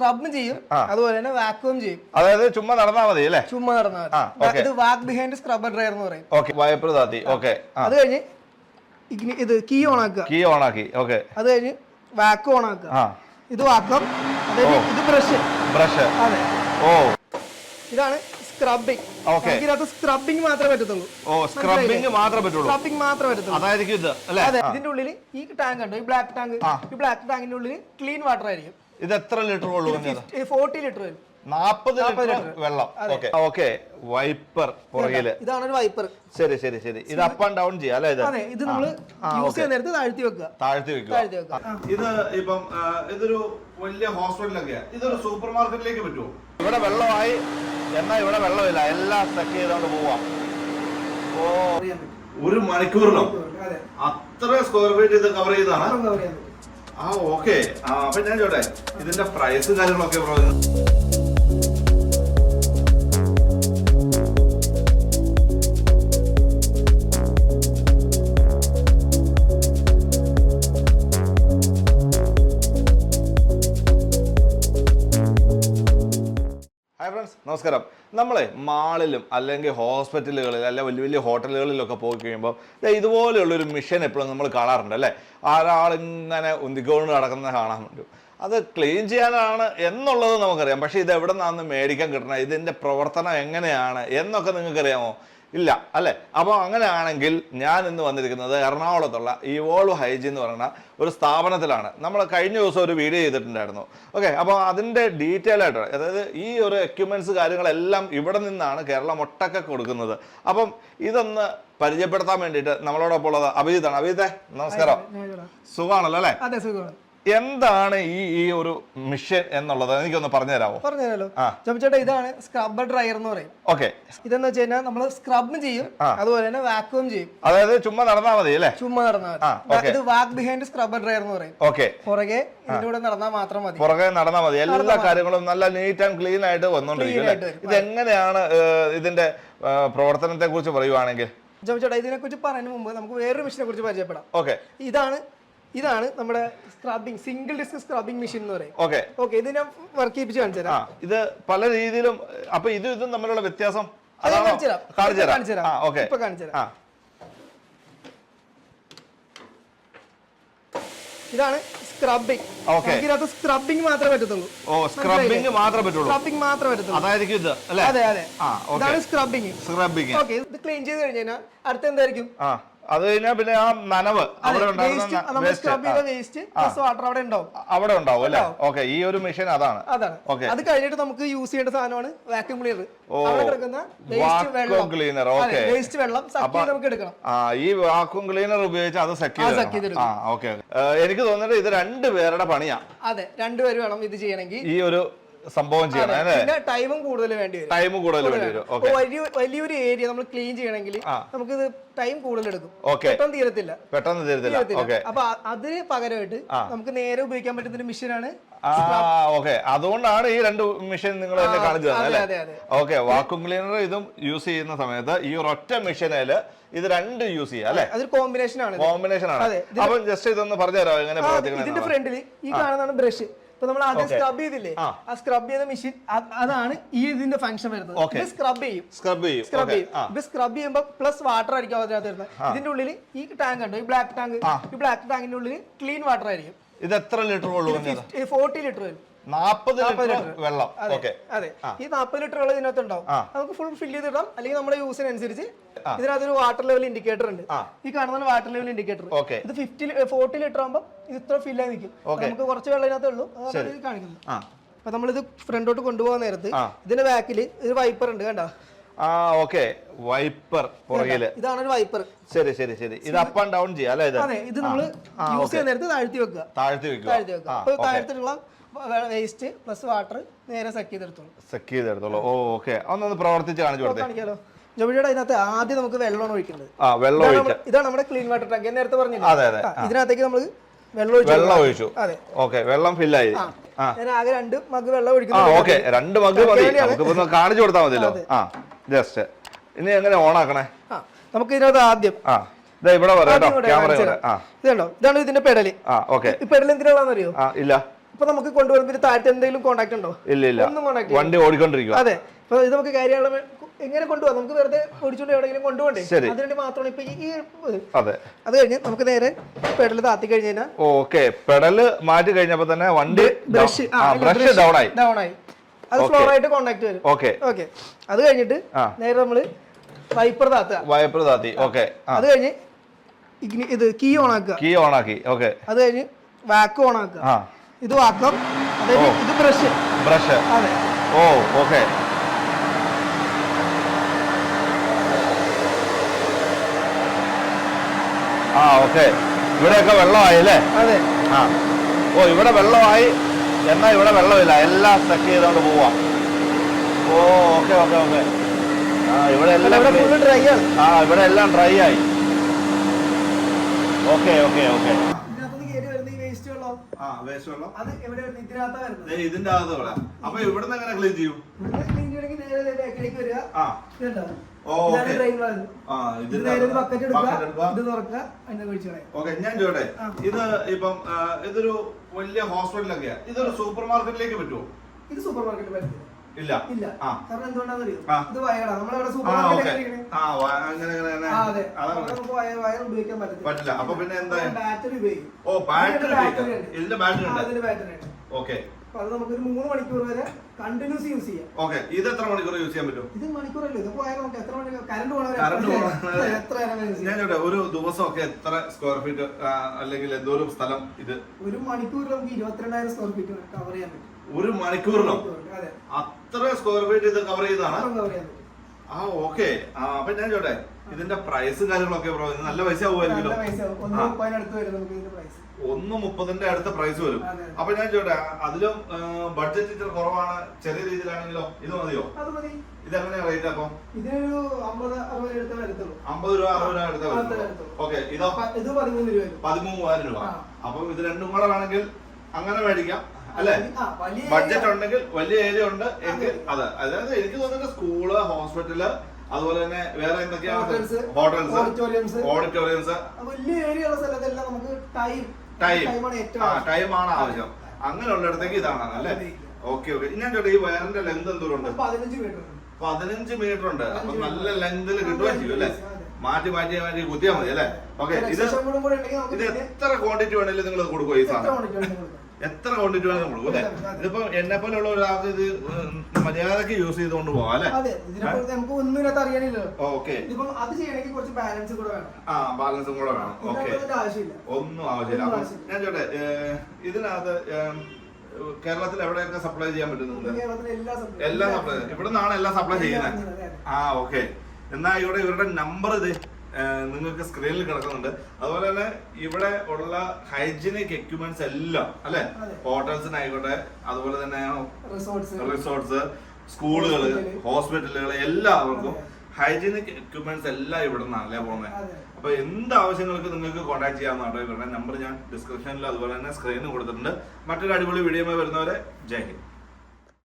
സ്ക്രബും ചെയ്യും അതുപോലെ തന്നെ വാക്വം ചെയ്യും. അതായത് ചുമ്മാ നടന്നാൽ മതി അല്ലേ? ചുമ്മാ നടന്നാൽ ഇത് വാക്ക് ബിഹൈൻഡ് സ്ക്രബർ ഡ്രയർ എന്ന് പറയും. ഓക്കെ വൈപ്പർ താത്തി. ഓക്കെ അത് കഴിഞ്ഞ് ഇത് കീ ഓൺ ആക്കുക. കീ ഓൺ ആക്കി. ഓക്കെ അത് കഴിഞ്ഞ് വാക്ക് ഓൺ ആക്കുക. ഇത് വാക്വം ഇത് ബ്രഷ് ബ്രഷ് അതെ. ഓ. ഇതാണ് സ്ക്രബിംഗ്. ഇതിനകത്ത് സ്ക്രബ്ബിങ് മാത്രമേ പറ്റത്തുള്ളൂ. ഓ സ്ക്രബ്ബിങ് മാത്രമേ പറ്റുള്ളൂ സ്ക്രബ്ബിങ് മാത്രമേ പറ്റത്തുള്ളൂ. അതായിരിക്കും ഇത് അല്ലേ? ഇതിന്റെ ഉള്ളിൽ ഈ ടാങ്ക് ഉണ്ട്? ഈ ബ്ലാക്ക് ടാങ്ക് ഈ ബ്ലാക്ക് ടാങ്കിന്റെ ഉള്ളിൽ ക്ലീൻ വാട്ടർ ആയിരിക്കും. ഇത് എത്ര ലിറ്റർ വെള്ളം ഫോർട്ടി ലിറ്റർ വരും. നാപ്പത് ലിറ്റർ വെള്ളം. ഓക്കെ ഓക്കെ വൈപ്പർ പുറകിൽ. ഇതാണ് ഒരു വൈപ്പർ ശരി ശരി ശരി. ഇത് അപ്പ് ആൻഡ് ഡൗൺ ചെയ്യാം അല്ലേ ഇത്? അതെ ഇത് നമ്മൾ യൂസ് ചെയ്യുന്ന നേരത്ത് താഴ്ത്തി വെക്കുക. താഴ്ത്തി വെക്കുക. താഴ്ത്തി വെക്കുക. ഇത് ഇപ്പം ഇതൊരു വലിയ ഹോസ്പിറ്റലൊക്കെ ഇതൊരു സൂപ്പർ മാർക്കറ്റിലേക്ക് പറ്റുമോ? ഇവിടെ വെള്ളമായി. എന്നാ ഇവിടെ വെള്ളമില്ല. എല്ലാം സ്റ്റക്ക് ചെയ്തോണ്ട് പോവാം. ഓ. ഒരു മണിക്കൂറിനോ അതെ. അത്ര സ്ക്വയർ ഫീറ്റ് ഇത് കവർ ചെയ്താണ് ചെയ്യാൻ പറ്റും. ആ ഞാൻ ഇതിന്റെ പ്രൈസ് കാര്യങ്ങളൊക്കെ ബ്രോ ഹായ് ഫ്രണ്ട്സ് നമസ്കാരം. നമ്മളെ മാളിലും അല്ലെങ്കിൽ ഹോസ്പിറ്റലുകളിൽ അല്ലെ വലിയ വലിയ ഹോട്ടലുകളിലൊക്കെ പോയി കഴിയുമ്പോൾ ഇതുപോലെയുള്ളൊരു മിഷൻ എപ്പോഴും നമ്മൾ കാണാറുണ്ട് അല്ലേ? ഒരാളിങ്ങനെ ഉന്തിക്കൊണ്ട് നടക്കുന്നത് കാണാൻ പറ്റും അത് ക്ലീൻ ചെയ്യാനാണ് എന്നുള്ളത് നമുക്കറിയാം. പക്ഷേ ഇത് എവിടെ നിന്നാണ് മേടിക്കാൻ കിട്ടണം ഇതിന്റെ പ്രവർത്തനം എങ്ങനെയാണ് എന്നൊക്കെ നിങ്ങൾക്കറിയാമോ? ഇല്ല അല്ലേ? അപ്പോൾ അങ്ങനെയാണെങ്കിൽ ഞാൻ ഇന്ന് വന്നിരിക്കുന്നത് എറണാകുളത്തുള്ള ഇവോൾവ് ഹൈജി എന്ന് പറയുന്ന ഒരു സ്ഥാപനത്തിലാണ്. നമ്മൾ കഴിഞ്ഞ ദിവസം ഒരു വീഡിയോ ചെയ്തിട്ടുണ്ടായിരുന്നു. ഓക്കെ അപ്പോൾ അതിന്റെ ഡീറ്റെയിൽ ആയിട്ട് അതായത് ഈ ഒരു എക്യുപ്മെന്റ്സ് കാര്യങ്ങളെല്ലാം ഇവിടെ നിന്നാണ് കേരളം ഒട്ടൊക്കെ കൊടുക്കുന്നത്. അപ്പം ഇതൊന്ന് പരിചയപ്പെടുത്താൻ വേണ്ടിയിട്ട് നമ്മളോടൊപ്പം ഉള്ളത് അഭിജിത്താണ്. അഭിജിത്തെ നമസ്കാരം. സുഖമാണല്ലോ അല്ലേ? അതെ സുഖമാണ്. എന്താണ് ഈ ഈ ഒരു മിഷൻ എന്നുള്ളത്? എനിക്കൊന്ന് പറഞ്ഞു തരാമോ പറഞ്ഞു തരാമല്ലോ ചോദിച്ചേട്ടാ ഇതാണ് സ്ക്രബ് ഡ്രയർ എന്ന് പറയും. ഓക്കെ. ഇതെന്ന് വെച്ച് കഴിഞ്ഞാൽ നമ്മൾ സ്ക്രബ് ചെയ്യും അതുപോലെ തന്നെ വാക്വം ചെയ്യും. അതായത് ചുമ്മാ നടന്നാൽ മതി അല്ലേ? ചുമ്മാ നടന്നാൽ ഇത് വാക് ബിഹൈൻഡ് സ്ക്രബ് ഡ്രയർ എന്ന് പറയും. ഓക്കെ. പുറകെ ഇതിലൂടെ നടന്നാൽ മാത്രം മതി. പുറകെ നടന്നാൽ മതി. എല്ലാ കാര്യങ്ങളും നല്ല നീറ്റ് ആൻഡ് ക്ലീൻ ആയിട്ട് വന്നോണ്ടിരിക്കും? ഇത് എങ്ങനെയാണ് ഇതിന്റെ പ്രവർത്തനത്തെ കുറിച്ച് പറയുവാണെങ്കിൽ? ചോദിച്ചേട്ടാ ഇതിനെ കുറിച്ച് പറയുന്നതിന് മുമ്പ് നമുക്ക് വേറൊരു മിഷനെ കുറിച്ച് പരിചയപ്പെടാം. ഓക്കെ. ഇതാണ് ഇതാണ് നമ്മുടെ scrubbing single disc scrubbing machine എന്ന് പറയും. ഓക്കെ ഓക്കെ ഇത് ഞാൻ വർക്ക് ചെയ്യിപ്പിച്ച് കാണിച്ചു തരാം. ഇത് പല രീതിയിലും അപ്പൊ ഇത് ഇതും തമ്മിലുള്ള വ്യത്യാസം കാണിച്ചു തരാം. കാണിച്ചു തരാം. ആ ഓക്കെ ഇപ്പൊ കാണിച്ചു തരാം. ഇതാണ് സ്ക്രബിംഗ്. ഇതിനകത്ത് സ്ക്രബിംഗ് മാത്രമേ പറ്റത്തുള്ളൂ. ഓ സ്ക്രബിങ് മാത്രമേ പറ്റുള്ളൂ സ്ക്രബിംഗ് മാത്രമേ പറ്റത്തുള്ളൂ. അതായിരിക്കും ഇത് അല്ലേ? അതെ അതെ. ഇതാണ് സ്ക്രബിംഗ് സ്ക്രബിങ് ഓക്കെ ഇത് ക്ലീൻ ചെയ്ത് കഴിഞ്ഞ് കഴിഞ്ഞാൽ അടുത്ത എന്തായിരിക്കും? ആ. അത് കഴിഞ്ഞാൽ പിന്നെ ആ നനവ്. അവിടെ അവിടെ ഉണ്ടാവും. അവിടെ ഉണ്ടാവും അല്ലേ? ഓക്കെ ഈ ഒരു മെഷീൻ അതാണ്. അതാണ്. അത് കഴിഞ്ഞിട്ട് നമുക്ക് യൂസ് ചെയ്യേണ്ട സാധനമാണ് വാക്യൂം ക്ലീനർ ഓ, അവിടെ കിടക്കുന്ന വേസ്റ്റ് വെള്ളം. നമുക്ക് എടുക്കണം. ആ ഈ വാക്വം ക്ലീനർ ഉപയോഗിച്ച് അത് സെക്യൂർ. ആ ഓക്കെ എനിക്ക് തോന്നുന്നത് ഇത് രണ്ടുപേരുടെ പണിയാ. അതെ രണ്ടുപേര് വേണം ഇത് ചെയ്യണമെങ്കിൽ. ഈ ഒരു സംഭവം ചെയ്യണം പിന്നെ ടൈമും കൂടുതൽ വേണ്ടി വരും. ടൈം കൂടുതൽ വേണ്ടി വരും. വലിയ വലിയൊരു ഏരിയ നമ്മൾ ക്ലീൻ ചെയ്യണമെങ്കിൽ നമുക്ക് ഇത് ടൈം കൂടുതൽ എടുക്കും. പെട്ടെന്ന് തീരത്തില്ല. പെട്ടെന്ന് തരത്തില്ല. അപ്പൊ അതിന് പകരമായിട്ട് നമുക്ക് നേരെ ഉപയോഗിക്കാൻ പറ്റുന്ന മെഷീനാണ് ഓക്കെ അതുകൊണ്ടാണ് ഈ രണ്ട് മെഷീൻ നിങ്ങൾ എന്നെ കാണിച്ചു തന്നെ ഓക്കെ വാക്യൂം ക്ലീനർ ഇതും യൂസ് ചെയ്യുന്ന സമയത്ത് ഈ ഒരൊറ്റ മെഷീനിൽ ഇത് രണ്ട് യൂസ് ചെയ്യാം അല്ലെ? അതൊരു കോമ്പിനേഷൻ ആണ് കോമ്പിനേഷൻ ആണ്. അപ്പൊ ജസ്റ്റ് ഇതൊന്ന് പറഞ്ഞു തരാം എങ്ങനെ ഇതിന്റെ ഫ്രണ്ടിൽ ഈ കാണുന്നതാണ് ബ്രഷ് ഇപ്പൊ നമ്മൾ ആദ്യം സ്ക്രബ് ചെയ്തില്ലേ? ആ. സ്ക്രബ് ചെയ്ത മെഷീൻ അതാണ് ഈ ഇതിന്റെ ഫംഗ്ഷൻ വരുന്നത്. ഇത് സ്ക്രബ് ചെയ്യും. സ്ക്രബ് ചെയ്യും. സ്ക്രബ് ചെയ്യും. ഇത് സ്ക്രബ് ചെയ്യുമ്പോൾ പ്ലസ് വാട്ടർ ആയിരിക്കും അതിനകത്ത് വരുന്നത്. ഇതിന്റെ ഉള്ളിൽ ഈ ടാങ്ക് ഉണ്ട്? ഈ ബ്ലാക്ക് ടാങ്ക് ഈ ബ്ലാക്ക് ടാങ്കിന്റെ ഉള്ളിൽ ക്ലീൻ വാട്ടർ ആയിരിക്കും. ഇത് എത്ര ലിറ്റർ ഫോർട്ടി ലിറ്റർ വരും. നാപ്പത് ലിറ്റർ വെള്ളം. ഓക്കെ. അതെ. ഈ നാൽപ്പത് ലിറ്റർ വെള്ളം ഇതിനകത്ത് ഉണ്ടാവും. നമുക്ക് ഫുൾ ഫില്ല് ചെയ്തിടാം. അല്ലെങ്കിൽ നമ്മുടെ യൂസിനനുസരിച്ച് ഇതിനകത്തൊരു വാട്ടർ ലെവൽ ഇൻഡിക്കേറ്റർ ഉണ്ട്. ഈ കാണുന്ന വാട്ടർ ലെവൽ ഇൻഡിക്കേറ്റർ ഓക്കെ. ഇത് ഫിഫ്റ്റി ഫോർട്ടി ലിറ്റർ ആകുമ്പോൾ ഇത് ഇത്ര ഫിൽ ആയി നിൽക്കും. നമുക്ക് കുറച്ച് വെള്ളം ഇതിനകത്തേ ഉള്ളൂ. അതാണ് ഇത് കാണിക്കുന്നത്. അപ്പൊ നമ്മളിത് ഫ്രണ്ടോട്ട് കൊണ്ടുപോകാൻ നേരത്ത് ഇതിന്റെ ബാക്കിൽ ഒരു വൈപ്പർ ഉണ്ട് കണ്ട? ആ ഓക്കെ. വൈപ്പർ പുറകിൽ. ഇതാണ് ഒരു വൈപ്പർ ശരി ശരി ശരി. ഇത് അപ്പ് ആൻഡ് ഡൗൺ ചെയ്യാം അല്ലേ ഇത്? അതെ ഇത് നമ്മൾ യൂസ് ചെയ്യുന്ന നേരത്ത് താഴ്ത്തി വെക്കുക. താഴ്ത്തി വെക്കുക. താഴ്ത്തി വെക്കുക. അപ്പൊ താഴ്ത്തിട്ടുള്ള വേസ്റ്റ് പ്ലസ് വാട്ടർ നേരെ സെറ്റ് ചെയ്തെടുത്തോളൂ. സെക്ക് ചെയ്തെടുത്തോളൂ. ഓക്കെ ഒന്നൊന്ന് പ്രവർത്തിച്ച് കാണിച്ചു കൊടുത്തേ. കാണിക്കാലോ? ജോബിയുടെ അതിനകത്ത് ആദ്യം നമുക്ക് വെള്ളമാണ് ഒഴിക്കുന്നത് ആ വെള്ളം ഇതാണ് നമ്മുടെ ക്ലീൻ വാട്ടർ ടാങ്ക് നേരത്തെ പറഞ്ഞു അതെ അതെ. ഇതിനകത്തേക്ക് നമ്മൾ വെള്ളം ഒഴിച്ചു അതെ. ഓക്കെ വെള്ളം ഫില്ലായി ഞാൻ ആകെ രണ്ട് മഗ് വെള്ളം ഒഴിക്കുന്നു ഓക്കെ രണ്ട് മഗ് മതി. നമുക്ക് കാണിച്ചു കൊടുത്താൽ മതിയല്ലോ. ആ ജസ്റ്റ് ഇനി എങ്ങനെ ഓൺ ആക്കണേ നമുക്ക് ഇതിനകത്ത് ആദ്യം ആ ഇവിടെ പറയാം ഇതുണ്ടോ? ഇതാണ് ഇതിന്റെ പെടൽ. ആ ഓക്കെ ഈ പെടൽ എന്തിനുള്ളതെന്ന് ആ ഇല്ല. ഇപ്പൊ നമുക്ക് കൊണ്ടുവരുമ്പോൾ താഴത്തെ എന്തെങ്കിലും കോൺടാക്ട് ഉണ്ടോ? ഇല്ല ഇല്ല. ഒന്നും കോൺടാക്ട് വണ്ടി ഓടിക്കൊണ്ടിരിക്കും അതെ. അപ്പൊ ഇത് നമുക്ക് കാര്യമുള്ള എങ്ങനെ കൊണ്ടുപോകാം നമുക്ക് വെറുതെ ഓടിച്ചുകൊണ്ട് എവിടെയെങ്കിലും കൊണ്ടുപോകണ്ടേ. അതിനുവേണ്ടി മാത്രമാണ് ഇപ്പൊ ഈ അതെ. അത് കഴിഞ്ഞ് നമുക്ക് നേരെ പെടൽ താത്തി കഴിഞ്ഞ് കഴിഞ്ഞാൽ ഓക്കെ. പെടൽ മാറ്റി കഴിഞ്ഞപ്പോ തന്നെ വണ്ടി ബ്രഷ്. ബ്രഷ് ഡൗൺ ആയി. ഡൗൺ ആയി. അത് ഫ്ലോർ ആയിട്ട് കോണ്ടാക്ട് വരും. ഓക്കെ. ഓക്കെ. അത് കഴിഞ്ഞിട്ട് നേരെ നമ്മൾ വൈപ്പർ താത്തുക. വൈപ്പർ താത്തി. ഓക്കെ. അത് കഴിഞ്ഞ് ഇത് കീ ഓൺ ആക്കുക. കീ ഓൺ ആക്കി. ഓക്കെ. അത് കഴിഞ്ഞ് വാക്ക് ഓൺ ആക്കുക. ആ. ഇത് വാക്വം അതായത് ഇത് ബ്രഷ്. ബ്രഷ്. അതെ. ഓ ഓക്കെ. ആ ഓക്കെ. ഇവിടെയൊക്കെ വെള്ളമായി അല്ലേ അതെ. ആ. ഓ ഇവിടെ വെള്ളമായി. എന്നാൽ ഇവിടെ വെള്ളമില്ല. എല്ലാം സെക്ക് ചെയ്തോണ്ട് പോവാ. ഓ ഓക്കെ ഓക്കെ ഓക്കെ. ആ ഇവിടെ എല്ലാം ഡ്രൈ ആണ്. ആ ഇവിടെ എല്ലാം ഡ്രൈ ആയി. ഓക്കെ ഓക്കെ ഓക്കെ ഇതിനകത്തുനിന്ന് കയറി വരുന്ന ഈ വേസ്റ്റ് വെള്ളം ആ വേസ്റ്റ് വെള്ളം അത് എവിടെ വരുന്നത്. ഇതിന്റെ അകത്ത് ഇവിടെ. അപ്പൊ ഇവിടുന്ന് എങ്ങനെ ക്ലീൻ ചെയ്യും? ഇവിടുന്ന് ചെയ്യണമെങ്കിൽ നേരെ ബാക്കിലേക്ക് വരിക. ആ. ഇതുണ്ടോ? ഞാൻ ചോട്ടെ ഇത് ഇപ്പം ഇതൊരു വലിയ ഹോസ്പിറ്റലൊക്കെയാ ഇതൊരു സൂപ്പർ മാർക്കറ്റിലേക്ക് പറ്റുമോ ഇത് സൂപ്പർ മാർക്കറ്റിൽ ഇല്ല. ഇല്ല. കാരണം എന്തുകൊണ്ടാണെന്ന് അറിയോ ഇത് വയറാണ്. നമ്മളവിടെ വയർ ഉപയോഗിക്കാൻ പറ്റില്ല. അപ്പൊ പിന്നെ എന്താ? ബാറ്ററി ഉപയോഗിക്കും. ഓ ബാറ്ററി ഇതിന്റെ ബാറ്ററി ഉണ്ട്. ബാറ്ററി ഉണ്ട്. ഓക്കെ. അപ്പൊ അത് നമുക്ക് ഒരു മൂന്ന് മണിക്കൂർ വരെ കണ്ടിന്യൂസ് യൂസ് ചെയ്യാം. ഓക്കെ. ഇത് എത്ര മണിക്കൂർ യൂസ് ചെയ്യാൻ പറ്റും? ഇത് മണിക്കൂറല്ലേ? ഇത് പോയാൽ നമുക്ക് എത്ര മണിക്കൂർ കറണ്ട് എത്ര ഞാൻ ഒരു ദിവസമൊക്കെ എത്ര സ്ക്വയർ ഫീറ്റ് അല്ലെങ്കിൽ എന്തോരം സ്ഥലം ഇത്? ഒരു മണിക്കൂർ നമുക്ക് ഇരുപത്തിരണ്ടായിരം സ്ക്വയർ ഫീറ്റ് കവർ ചെയ്യാൻ പറ്റും. ഒരു മണിക്കൂറിനോ? അത്ര സ്ക്വയർ ഫീറ്റ് ഇത് കവർ ചെയ്തതാണ്. പറ്റും ആ ഓക്കെ അപ്പൊ ഞാൻ ചോട്ടെ ഇതിന്റെ പ്രൈസും കാര്യങ്ങളൊക്കെ നല്ല പൈസ ആവുമായിരിക്കുമല്ലോ. ഒന്ന് മുപ്പതിന്റെ അടുത്ത പ്രൈസ് വരും. അപ്പൊ ഞാൻ ചോട്ടെ അതിലും ബഡ്ജറ്റ് ഇത്ര കുറവാണ് ചെറിയ രീതിയിലാണെങ്കിലോ? ഇത് മതിയോ? ഇതെങ്ങനെയാ റേറ്റ് അപ്പൊ? അമ്പത് രൂപ അറുപത് രൂപ അടുത്ത. ഓക്കെ ഇതോ? പതിമൂവായിരം രൂപ. അപ്പം ഇത് രണ്ടും കൂടെ വേണമെങ്കിൽ അങ്ങനെ മേടിക്കാം. അല്ലേ? ബഡ്ജറ്റ് ഉണ്ടെങ്കിൽ വലിയ ഏരിയ ഉണ്ട് എങ്കിൽ അതെ. അതായത് എനിക്ക് തോന്നുന്നത് സ്കൂൾ ഹോസ്പിറ്റൽ അതുപോലെ തന്നെ വേറെ എന്തൊക്കെയാണ് ഹോട്ടൽസ് ഓഡിറ്റോറിയംസ്. ഓഡിറ്റോറിയംസ്. വലിയ ഏരിയ ഉള്ള സ്ഥലത്തെല്ലാം നമുക്ക് ടൈം ടൈം. ആണ് ആവശ്യം. അങ്ങനെയുള്ളിടത്തേക്ക് ഇതാണ് അല്ലേ. Okay okay. ഞാൻ ചേട്ടാ ഈ വയറിന്റെ ലെങ്ത് എന്തോരം ഉണ്ട്. പതിനഞ്ച് മീറ്റർ ഉണ്ട്. അപ്പൊ നല്ല. ലെങ്തിൽ കിട്ടുകയും ചെയ്യും അല്ലേ? മാറ്റി മാറ്റി മാറ്റി കുത്തിയാൽ മതി അല്ലേ? ഓക്കെ ഇത് ഇത് എത്ര ക്വാണ്ടിറ്റി വേണമെങ്കിലും നിങ്ങൾ കൊടുക്കുമോ ഈ സാധനം. എത്ര ക്വാണ്ടിറ്റി വേണേലും കൊടുക്കും അല്ലേ. ഇതിപ്പോ എന്നെ പോലെയുള്ള ഒരാൾക്ക് ഇത് മര്യാദയ്ക്ക് യൂസ് ചെയ്തുകൊണ്ട് പോവാം അല്ലേ അതെ നമുക്ക് ഒന്നും ഇതിനകത്ത് അറിയാനില്ലല്ലോ. ഓക്കെ. ഇതിപ്പം അത് ചെയ്യണമെങ്കിൽ കുറച്ച് ബാലൻസ് കൂടെ വേണം. ആ ബാലൻസും കൂടെ വേണം. ഓക്കെ. ഇതിനകത്ത് ഇതിന്റെ ആവശ്യമില്ല. ഒന്നും ആവശ്യമില്ല. അപ്പം. ഞാൻ ചോട്ടെ ഇതിനകത്ത് കേരളത്തിൽ എവിടെയൊക്കെ സപ്ലൈ ചെയ്യാൻ പറ്റുന്നുണ്ട്? കേരളത്തിലെ എല്ലാ സബ്ജക്റ്റും എല്ലാം സപ്ലൈ ഇവിടെ നിന്നാണ് എല്ലാം സപ്ലൈ ചെയ്യുന്നത്. ആ ഓക്കെ. എന്നാ ഇവിടെ ഇവരുടെ നമ്പർ ഇത്. നിങ്ങൾക്ക് സ്ക്രീനിൽ കിടക്കുന്നുണ്ട്. അതുപോലെ തന്നെ ഇവിടെ ഉള്ള ഹൈജീനിക് എക്യുപ്മെന്റ്സ് എല്ലാം അല്ലെ. ഹോട്ടൽസിനായിക്കോട്ടെ അതുപോലെ തന്നെ റിസോർട്ട്സ് സ്കൂളുകൾ. ഹോസ്പിറ്റലുകൾ എല്ലാവർക്കും ഹൈജീനിക് എക്യുപ്മെന്റ്സ് എല്ലാം ഇവിടെ നിന്നാണ് അല്ലേ പോകുന്നത് അപ്പൊ എന്ത് ആവശ്യങ്ങൾക്ക് നിങ്ങൾക്ക് കോൺടാക്ട് ചെയ്യാവുന്നതാണ് ഇവരുടെ നമ്പർ ഞാൻ ഡിസ്ക്രിപ്ഷനിൽ അതുപോലെ തന്നെ സ്ക്രീനിൽ കൊടുത്തിട്ടുണ്ട്. മറ്റൊരു അടിപൊളി വീഡിയോ വരുന്നവരെ ജയ് ഹിന്ദ്.